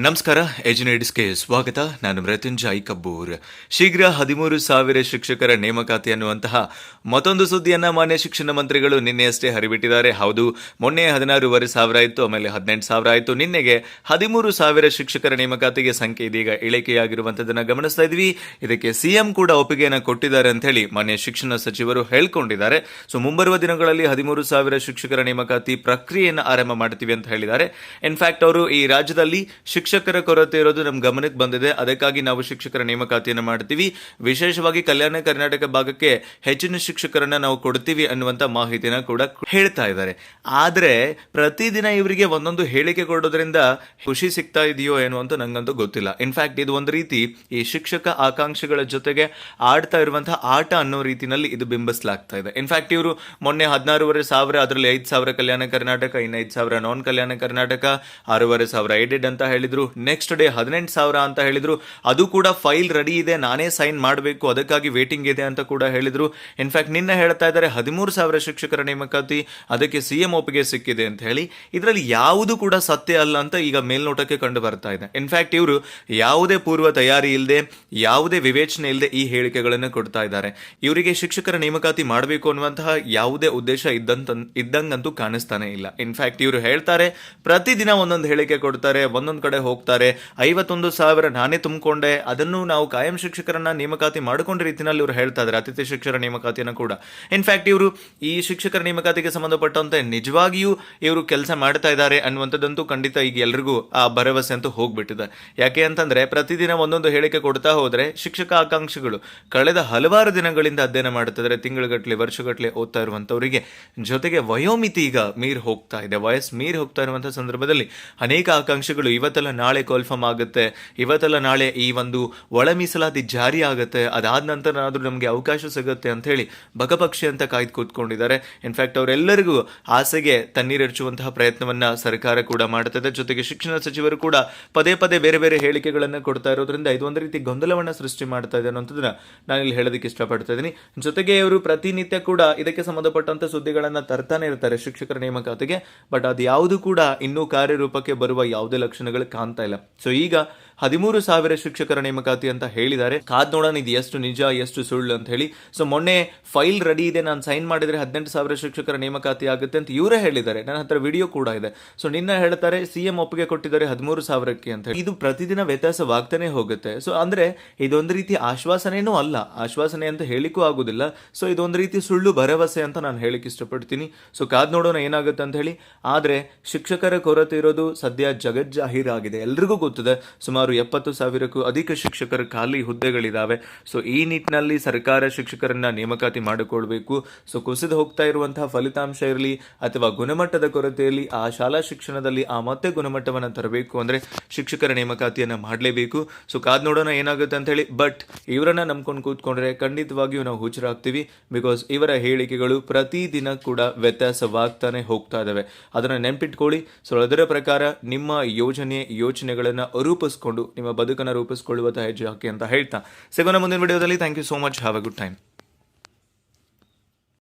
ನಮಸ್ಕಾರ, ಎಜುನೇಡ್ಸ್ಗೆ ಸ್ವಾಗತ. ನಾನು ಮೃತ್ಯುಂಜಯ್ ಕಬ್ಬೂರ್. ಶೀಘ್ರ ಹದಿಮೂರು ಸಾವಿರ ಶಿಕ್ಷಕರ ನೇಮಕಾತಿ ಅನ್ನುವಂತಹ ಮತ್ತೊಂದು ಸುದ್ದಿಯನ್ನ ಮಾನ್ಯ ಶಿಕ್ಷಣ ಮಂತ್ರಿಗಳು ನಿನ್ನೆಯಷ್ಟೇ ಹರಿಬಿಟ್ಟಿದ್ದಾರೆ. ಹೌದು, ಮೊನ್ನೆ ಹದಿನಾರೂವರೆ ಸಾವಿರ ಆಯಿತು, ಆಮೇಲೆ ಹದಿನೆಂಟು ಸಾವಿರ ಆಯಿತು. ನಿನ್ನೆಗೆ ಹದಿಮೂರು ಸಾವಿರ ಶಿಕ್ಷಕರ ನೇಮಕಾತಿಗೆ ಸಂಖ್ಯೆ ಇದೀಗ ಇಳಿಕೆಯಾಗಿರುವಂತದನ್ನ ಗಮನಿಸ್ತಾ ಇದ್ವಿ. ಇದಕ್ಕೆ ಸಿಎಂ ಕೂಡ ಒಪ್ಪಿಗೆಯನ್ನು ಕೊಟ್ಟಿದ್ದಾರೆ ಅಂತ ಹೇಳಿ ಮಾನ್ಯ ಶಿಕ್ಷಣ ಸಚಿವರು ಹೇಳ್ಕೊಂಡಿದ್ದಾರೆ. ಸೊ, ಮುಂಬರುವ ದಿನಗಳಲ್ಲಿ ಹದಿಮೂರು ಸಾವಿರ ಶಿಕ್ಷಕರ ನೇಮಕಾತಿ ಪ್ರಕ್ರಿಯೆಯನ್ನು ಆರಂಭ ಮಾಡ್ತೀವಿ ಅಂತ ಹೇಳಿದ್ದಾರೆ. ಇನ್ಫ್ಯಾಕ್ಟ್ ಅವರು ಈ ರಾಜ್ಯದಲ್ಲಿ ಶಿಕ್ಷಕರ ಕೊರತೆ ಇರೋದು ನಮ್ಮ ಗಮನಕ್ಕೆ ಬಂದಿದೆ. ಅದಕ್ಕಾಗಿ ನಾವು ಶಿಕ್ಷಕರ ನೇಮಕಾತಿಯನ್ನು ಮಾಡ್ತೀವಿ. ವಿಶೇಷವಾಗಿ ಕಲ್ಯಾಣ ಕರ್ನಾಟಕ ಭಾಗಕ್ಕೆ ಹೆಚ್ಚಿನ ಶಿಕ್ಷಕರನ್ನ ನಾವು ಕೊಡ್ತೀವಿ ಅನ್ನುವಂಥ ಮಾಹಿತಿನ ಕೂಡ ಹೇಳ್ತಾ ಇದ್ದಾರೆ. ಆದ್ರೆ ಪ್ರತಿದಿನ ಇವರಿಗೆ ಒಂದೊಂದು ಹೇಳಿಕೆ ಕೊಡೋದ್ರಿಂದ ಖುಷಿ ಸಿಗ್ತಾ ಇದೆಯೋ ಏನೋ ಅಂತ ನಂಗಂತೂ ಗೊತ್ತಿಲ್ಲ. ಇನ್ಫ್ಯಾಕ್ಟ್ ಇದು ಒಂದು ರೀತಿ ಈ ಶಿಕ್ಷಕ ಆಕಾಂಕ್ಷೆಗಳ ಜೊತೆಗೆ ಆಡ್ತಾ ಇರುವಂತಹ ಆಟ ಅನ್ನೋ ರೀತಿಯಲ್ಲಿ ಇದು ಬಿಂಬಿಸಲಾಗ್ತಾ ಇದೆ. ಇನ್ಫ್ಯಾಕ್ಟ್ ಇವರು ಮೊನ್ನೆ ಹದಿನಾರೂವರೆ ಸಾವಿರ, ಅದರಲ್ಲಿ ಐದು ಸಾವಿರ ಕಲ್ಯಾಣ ಕರ್ನಾಟಕ, ಇನ್ನು ಐದು ಸಾವಿರ ನಾನ್ ಕಲ್ಯಾಣ ಕರ್ನಾಟಕ, ಆರೂವರೆ ಸಾವಿರ ಏಡೆಡ್ ಅಂತ ಹೇಳಿದ್ರು. ನೆಕ್ಸ್ಟ್ ಡೇ ಹದಿನೆಂಟು ಸಾವಿರ ಅಂತ ಹೇಳಿದ್ರು. ಅದು ಕೂಡ ಫೈಲ್ ರೆಡಿ ಇದೆ, ನಾನೇ ಸೈನ್ ಮಾಡಬೇಕು, ಅದಕ್ಕಾಗಿ ವೇಟಿಂಗ್ ಇದೆ ಅಂತ ಕೂಡ ಹೇಳಿದ್ರು. ಇನ್ಫ್ಯಾಕ್ಟ್ ನಿನ್ನೆ ಹೇಳ್ತಾ ಇದ್ದಾರೆ, ಹದಿಮೂರು ಸಾವಿರ ಶಿಕ್ಷಕರ ನೇಮಕಾತಿ, ಅದಕ್ಕೆ ಸಿಎಂ ಒಪ್ಪಿಗೆ ಸಿಕ್ಕಿದೆ ಅಂತ ಹೇಳಿ. ಇದರಲ್ಲಿ ಯಾವುದು ಕೂಡ ಸತ್ಯ ಅಲ್ಲ ಅಂತ ಈಗ ಮೇಲ್ನೋಟಕ್ಕೆ ಕಂಡು ಬರ್ತಾ ಇದೆ. ಇನ್ಫ್ಯಾಕ್ಟ್ ಇವರು ಯಾವುದೇ ಪೂರ್ವ ತಯಾರಿ ಇಲ್ಲದೆ ಯಾವುದೇ ವಿವೇಚನೆ ಇಲ್ಲದೆ ಈ ಹೇಳಿಕೆಗಳನ್ನು ಕೊಡ್ತಾ ಇದ್ದಾರೆ. ಇವರಿಗೆ ಶಿಕ್ಷಕರ ನೇಮಕಾತಿ ಮಾಡಬೇಕು ಅನ್ನುವಂತಹ ಯಾವುದೇ ಉದ್ದೇಶ ಇದ್ದಂತ, ಇದ್ದಂಗಂತೂ ಕಾಣಿಸ್ತಾನೆ ಇಲ್ಲ. ಇನ್ಫ್ಯಾಕ್ಟ್ ಇವರು ಹೇಳ್ತಾರೆ, ಪ್ರತಿದಿನ ಒಂದೊಂದು ಹೇಳಿಕೆ ಕೊಡ್ತಾರೆ, ಒಂದೊಂದು ಕಡೆ ಹೋಗ್ತಾರೆ. ಐವತ್ತೊಂದು ಸಾವಿರ ನಾನೇ ತುಂಬಿಕೊಂಡೆ. ಅದನ್ನು ನಾವು ಕಾಯಂ ಶಿಕ್ಷಕರನ್ನ ನೇಮಕಾತಿ ಮಾಡಿಕೊಂಡ ರೀತಿಯಲ್ಲಿ ಇವರು ಹೇಳ್ತಾ ಇದ್ದಾರೆ ಅತಿಥಿ ಶಿಕ್ಷಕರ ನೇಮಕಾತಿಯನ್ನು ಕೂಡ. ಇನ್ಫ್ಯಾಕ್ಟ್ ಇವರು ಈ ಶಿಕ್ಷಕರ ನೇಮಕಾತಿಗೆ ಸಂಬಂಧಪಟ್ಟಂತೆ ನಿಜವಾಗಿಯೂ ಇವರು ಕೆಲಸ ಮಾಡ್ತಾ ಇದ್ದಾರೆ ಅನ್ನುವಂಥದ್ದಂತೂ ಖಂಡಿತ ಈಗ ಎಲ್ರಿಗೂ ಆ ಭರವಸೆ ಅಂತೂ ಹೋಗ್ಬಿಟ್ಟಿದೆ. ಯಾಕೆ ಅಂತಂದ್ರೆ ಪ್ರತಿದಿನ ಒಂದೊಂದು ಹೇಳಿಕೆ ಕೊಡ್ತಾ ಹೋದ್ರೆ ಶಿಕ್ಷಕ ಆಕಾಂಕ್ಷಿಗಳು ಕಳೆದ ಹಲವಾರು ದಿನಗಳಿಂದ ಅಧ್ಯಯನ ಮಾಡ್ತಿದ್ದಾರೆ ತಿಂಗಳುಗಟ್ಟಲೆ ವರ್ಷಗಟ್ಟಲೆ ಓದ್ತಾ ಇರುವಂತವರಿಗೆ ಜೊತೆಗೆ ವಯೋಮಿತಿ ಈಗ ಮೀರ್ ಹೋಗ್ತಾ ಇದೆ. ವಯಸ್ಸು ಮೀರ್ ಹೋಗ್ತಾ ಇರುವಂತಹ ಸಂದರ್ಭದಲ್ಲಿ ಅನೇಕ ಆಕಾಂಕ್ಷಿಗಳು ಇವತ್ತೆಲ್ಲ ನಾಳೆ ಕನ್ಫರ್ಮ್ ಆಗುತ್ತೆ ಇವತ್ತೆಲ್ಲ ನಾಳೆ ಈ ಒಂದು ಒಳ ಮೀಸಲಾತಿ ಜಾರಿ ಆಗುತ್ತೆ. ಅದಾದ ನಂತರ ಆದರೂ ನಮಗೆ ಅವಕಾಶ ಸಿಗುತ್ತೆ ಅಂತ ಹೇಳಿ ಬಗಪಕ್ಷಿ ಅಂತ ಕಾಯ್ದು ಕೂತ್ಕೊಂಡಿದ್ದಾರೆ. ಇನ್ಫ್ಯಾಕ್ಟ್ ಅವರೆಲ್ಲರಿಗೂ ಆಸೆಗೆ ತಣ್ಣೀರೆಚ್ಚುವಂತಹ ಪ್ರಯತ್ನವನ್ನ ಸರ್ಕಾರ ಕೂಡ ಮಾಡ್ತದೆ ಜೊತೆಗೆ ಶಿಕ್ಷಣ ಸಚಿವರು ಕೂಡ ಪದೇ ಪದೇ ಬೇರೆ ಬೇರೆ ಹೇಳಿಕೆಗಳನ್ನು ಕೊಡ್ತಾ ಇರೋದ್ರಿಂದ ಇದು ಒಂದು ರೀತಿ ಗೊಂದಲವನ್ನ ಸೃಷ್ಟಿ ಮಾಡ್ತಾ ಇದೆ ಅನ್ನೋದನ್ನ ನಾನು ಇಲ್ಲಿ ಹೇಳೋದಕ್ಕೆ ಇಷ್ಟಪಡ್ತಾ ಇದ್ದೀನಿ. ಜೊತೆಗೆ ಇವರು ಪ್ರತಿನಿತ್ಯ ಕೂಡ ಇದಕ್ಕೆ ಸಂಬಂಧಪಟ್ಟಂತ ಸುದ್ದಿಗಳನ್ನ ತರ್ತಾನೆ ಇರ್ತಾರೆ ಶಿಕ್ಷಕರ ನೇಮಕಾತಿಗೆ. ಬಟ್ ಅದು ಯಾವುದು ಕೂಡ ಇನ್ನೂ ಕಾರ್ಯರೂಪಕ್ಕೆ ಬರುವ ಯಾವುದೇ ಲಕ್ಷಣಗಳು ಕಾಣ್ತಾ ಇಲ್ಲ. ಸೊ ಈಗ ಹದಿಮೂರು ಸಾವಿರ ಶಿಕ್ಷಕರ ನೇಮಕಾತಿ ಅಂತ ಹೇಳಿದ್ದಾರೆ. ಕಾದ್ ನೋಡೋಣ, ಇದು ಎಷ್ಟು ನಿಜ, ಎಷ್ಟು ಸುಳ್ಳು ಅಂತ ಹೇಳಿ. ಸೊ ಮೊನ್ನೆ ಫೈಲ್ ರೆಡಿ ಇದೆ, ನಾನು ಸೈನ್ ಮಾಡಿದ್ರೆ ಹದಿನೆಂಟು ಸಾವಿರ ಶಿಕ್ಷಕರ ನೇಮಕಾತಿ ಆಗುತ್ತೆ ಅಂತ ಇವರೇ ಹೇಳಿದ್ದಾರೆ. ನನ್ನ ಹತ್ರ ವಿಡಿಯೋ ಕೂಡ ಇದೆ. ಸೊ ನಿನ್ನ ಹೇಳ್ತಾರೆ ಸಿಎಂ ಒಪ್ಪಿಗೆ ಕೊಟ್ಟಿದ್ದಾರೆ ಹದಿಮೂರು ಸಾವಿರಕ್ಕೆ ಅಂತ ಹೇಳಿ. ಇದು ಪ್ರತಿದಿನ ವ್ಯತ್ಯಾಸವಾಗ್ತಾನೆ ಹೋಗುತ್ತೆ. ಸೊ ಅಂದ್ರೆ ಇದೊಂದು ರೀತಿ ಆಶ್ವಾಸನೇನೂ ಅಲ್ಲ. ಆಶ್ವಾಸನೆ ಅಂತ ಹೇಳಿಕೂ ಆಗುದಿಲ್ಲ. ಸೊ ಇದೊಂದು ರೀತಿ ಸುಳ್ಳು ಭರವಸೆ ಅಂತ ನಾನು ಹೇಳಿಕ್ಕೆ ಇಷ್ಟಪಡ್ತೀನಿ. ಸೊ ಕಾದ್ ನೋಡೋಣ ಏನಾಗುತ್ತೆ ಅಂತ ಹೇಳಿ. ಆದ್ರೆ ಶಿಕ್ಷಕರ ಕೊರತೆ ಇರೋದು ಸದ್ಯ ಜಗಜ್ಜಾಹೀರಾಗಿದೆ ಎಲ್ರಿಗೂ ಗೊತ್ತಿದೆ. ಸುಮಾರು ಎಪ್ಪತ್ತು ಸಾವಿರಕ್ಕೂ ಅಧಿಕ ಶಿಕ್ಷಕರ ಖಾಲಿ ಹುದ್ದೆಗಳಿದಾವೆ. ಸೊ ಈ ನಿಟ್ಟಿನಲ್ಲಿ ಸರ್ಕಾರ ಶಿಕ್ಷಕರನ್ನ ನೇಮಕಾತಿ ಮಾಡಿಕೊಳ್ಬೇಕು ಸೊ ಕುಸಿದು ಹೋಗ್ತಾ ಇರುವಂತಹ ಫಲಿತಾಂಶ ಇರಲಿ ಅಥವಾ ಗುಣಮಟ್ಟದ ಕೊರತೆಯಲ್ಲಿ ಆ ಶಾಲಾ ಶಿಕ್ಷಣದಲ್ಲಿ ಆ ಮತ್ತೆ ಗುಣಮಟ್ಟವನ್ನು ತರಬೇಕು ಅಂದ್ರೆ ಶಿಕ್ಷಕರ ನೇಮಕಾತಿಯನ್ನ ಮಾಡಲೇಬೇಕು. ಸೊ ಕಾದ್ ನೋಡೋಣ ಏನಾಗುತ್ತೆ ಅಂತ ಹೇಳಿ ಬಟ್ ಇವರನ್ನ ನಂಬ್ಕೊಂಡು ಕೂತ್ಕೊಂಡ್ರೆ ಖಂಡಿತವಾಗಿಯೂ ನಾವು ಹುಚ್ಚರಾಗ್ತೀವಿ ಬಿಕಾಸ್ ಇವರ ಹೇಳಿಕೆಗಳು ಪ್ರತಿದಿನ ಕೂಡ ವ್ಯತ್ಯಾಸವಾಗ್ತಾನೆ ಹೋಗ್ತಾ ಇದಾವೆ. ಅದನ್ನ ನೆನ್ಪಿಟ್ಕೊಳ್ಳಿ. ಸೊ ಅದರ ಪ್ರಕಾರ ನಿಮ್ಮ ಯೋಜನೆ ಯೋಚನೆಗಳನ್ನ ರೂಪಿಸ್ಕೊಂಡು ನಿಮ್ಮ ಬದುಕನ್ನು ರೂಪಿಸಿಕೊಳ್ಳುವಂತಹ ಹೆಜ್ಜೆ ಹಾಕಿ ಅಂತ ಹೇಳ್ತಾ. ಸಿಗೋಣ ಮುಂದಿನ ವಿಡಿಯೋದಲ್ಲಿ. Thank you so much have a good time